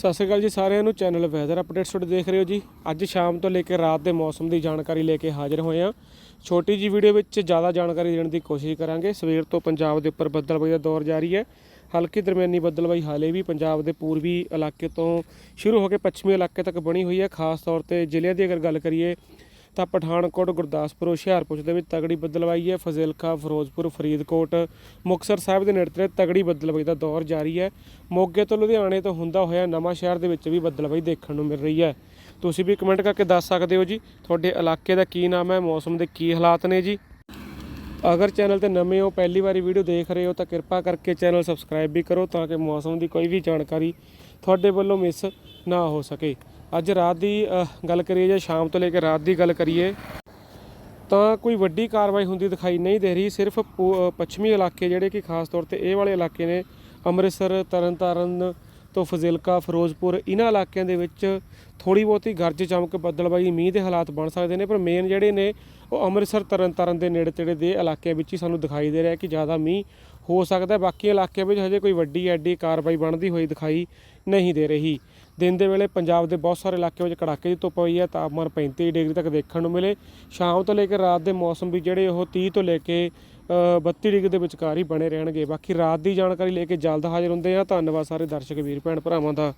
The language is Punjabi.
ਸਤਿ ਸ਼੍ਰੀ ਅਕਾਲ ਜੀ ਸਾਰਿਆਂ ਨੂੰ ਚੈਨਲ ਵੈਦਰ ਅਪਡੇਟਸ ਤੁਹਾਡੇ ਦੇਖ ਰਹੇ ਹੋ ਜੀ। ਅੱਜ ਸ਼ਾਮ ਤੋਂ ਲੈ ਕੇ ਰਾਤ ਦੇ ਮੌਸਮ ਦੀ ਜਾਣਕਾਰੀ ਲੈ ਕੇ ਹਾਜ਼ਰ ਹੋਏ ਹਾਂ। ਛੋਟੀ ਜੀ ਵੀਡੀਓ ਵਿੱਚ ਜ਼ਿਆਦਾ ਜਾਣਕਾਰੀ ਦੇਣ ਦੀ ਕੋਸ਼ਿਸ਼ ਕਰਾਂਗੇ। ਸਵੇਰ ਤੋਂ ਪੰਜਾਬ ਦੇ ਉੱਪਰ ਬੱਦਲਬਾਈ ਦਾ ਦੌਰ ਜਾਰੀ ਹੈ। ਹਲਕੀ ਦਰਮਿਆਨੀ ਬੱਦਲਬਾਈ ਹਾਲੇ ਵੀ ਪੰਜਾਬ ਦੇ ਪੂਰਬੀ ਇਲਾਕੇ ਤੋਂ ਸ਼ੁਰੂ ਹੋ ਕੇ ਪੱਛਮੀ ਇਲਾਕੇ ਤੱਕ ਬਣੀ ਹੋਈ ਹੈ। ਖਾਸ ਤੌਰ ਤੇ ਜ਼ਿਲ੍ਹਿਆਂ ਦੀ ਅਗਰ ਗੱਲ ਕਰੀਏ ਤਾਂ ਪਠਾਨਕੋਟ, ਗੁਰਦਾਸਪੁਰ, ਹੁਸ਼ਿਆਰਪੁਰ ਦੇ ਵਿੱਚ ਤਗੜੀ ਬੱਦਲਬਾਈ ਹੈ। ਫਜ਼ਿਲਕਾ, ਫਿਰੋਜ਼ਪੁਰ, ਫਰੀਦਕੋਟ, ਮੁਕਤਸਰ ਸਾਹਿਬ ਦੇ ਨੇੜੇ ਤਗੜੀ ਬੱਦਲਬਾਈ ਦਾ ਦੌਰ ਜਾਰੀ ਹੈ। ਮੋਗੇ ਤੋਂ ਲੁਧਿਆਣੇ ਤੋਂ ਹੁੰਦਾ ਹੋਇਆ ਨਵਾਂ ਸ਼ਹਿਰ ਦੇ ਵਿੱਚ ਵੀ ਬੱਦਲਬਾਈ ਦੇਖਣ ਨੂੰ ਮਿਲ ਰਹੀ ਹੈ। ਤੁਸੀਂ ਵੀ ਕਮੈਂਟ ਕਰਕੇ ਦੱਸ ਸਕਦੇ ਹੋ ਜੀ। ਤੁਹਾਡੇ ਇਲਾਕੇ ਦਾ ਕੀ ਨਾਮ ਹੈ, ਮੌਸਮ ਦੇ ਕੀ ਹਾਲਾਤ ਨੇ ਜੀ? ਅਗਰ ਚੈਨਲ ਤੇ ਨਵੇਂ ਹੋ, ਪਹਿਲੀ ਵਾਰੀ ਵੀਡੀਓ ਦੇਖ ਰਹੇ ਹੋ ਤਾਂ ਕਿਰਪਾ ਕਰਕੇ ਚੈਨਲ ਸਬਸਕ੍ਰਾਈਬ ਵੀ ਕਰੋ ਤਾਂ ਕਿ ਮੌਸਮ ਦੀ ਕੋਈ ਵੀ ਜਾਣਕਾਰੀ ਤੁਹਾਡੇ ਵੱਲੋਂ ਮਿਸ ਨਾ ਹੋ ਸਕੇ। ਅੱਜ ਰਾਤ ਦੀ ਗੱਲ ਕਰੀਏ ਜਾਂ ਸ਼ਾਮ ਤੋਂ ਲੈ ਕੇ ਰਾਤ ਦੀ ਗੱਲ ਕਰੀਏ, ਤਾਂ ਕੋਈ ਵੱਡੀ ਕਾਰਵਾਈ ਹੁੰਦੀ ਦਿਖਾਈ ਨਹੀਂ ਦੇ ਰਹੀ। ਸਿਰਫ ਪੂ- ਪੱਛਮੀ ਇਲਾਕੇ ਜਿਹੜੇ ਕਿ ਖਾਸ ਤੌਰ ਤੇ ਇਹ ਵਾਲੇ ਇਲਾਕੇ ਨੇ, ਅੰਮ੍ਰਿਤਸਰ, ਤਰਨਤਾਰਨ ਤੋਂ ਫਜ਼ਿਲਕਾ, ਫਿਰੋਜ਼ਪੁਰ ਇਹਨਾਂ ਇਲਾਕਿਆਂ ਦੇ ਵਿੱਚ ਥੋੜੀ ਬਹੁਤੀ ਗਰਜ ਚਮਕ ਬੱਦਲਬਾਈ ਮੀਂਹ ਦੇ ਹਾਲਾਤ ਬਣ ਸਕਦੇ ਨੇ, ਪਰ ਮੇਨ ਜਿਹੜੇ ਨੇ ਉਹ ਅੰਮ੍ਰਿਤਸਰ ਤਰਨਤਾਰਨ ਦੇ ਨੇੜੇ ਤੇੜੇ ਦੇ ਇਲਾਕਿਆਂ ਵਿੱਚ ਹੀ ਸਾਨੂੰ ਦਿਖਾਈ ਦੇ ਰਿਹਾ ਕਿ ਜ਼ਿਆਦਾ ਮੀਂਹ ਹੋ ਸਕਦਾ ਬਾਕੀ ਇਲਾਕਿਆਂ ਵਿੱਚ ਹਜੇ ਕੋਈ ਵੱਡੀ ਐਡੀ ਕਾਰਵਾਈ ਬਣਦੀ ਹੋਈ ਦਿਖਾਈ ਨਹੀਂ ਦੇ ਰਹੀ। ਦਿਨ ਦੇ ਵੇਲੇ ਪੰਜਾਬ ਦੇ ਬਹੁਤ ਸਾਰੇ ਇਲਾਕਿਆਂ ਵਿੱਚ ਕੜਾਕੇ ਦੀ ਧੁੱਪ ਹੋਈ ਹੈ। ਤਾਪਮਾਨ 35 ਡਿਗਰੀ ਤੱਕ ਦੇਖਣ ਨੂੰ ਮਿਲੇ। ਸ਼ਾਮ ਤੋਂ ਲੈ ਕੇ ਰਾਤ ਦੇ ਮੌਸਮ ਵੀ ਜਿਹੜੇ ਉਹ 30 ਤੋਂ ਲੈ ਕੇ ਅ, 32 ਡਿਗਰੀ ਦੇ ਵਿਚਕਾਰ ਹੀ ਬਣੇ ਰਹਿਣਗੇ। ਬਾਕੀ ਰਾਤ ਦੀ ਜਾਣਕਾਰੀ ਲੈ ਕੇ ਜਲਦ ਹਾਜ਼ਰ ਹੁੰਦੇ ਆ ਧੰਨਵਾਦ ਸਾਰੇ ਦਰਸ਼ਕ ਵੀਰ ਭੈਣ ਭਰਾਵਾਂ ਦਾ।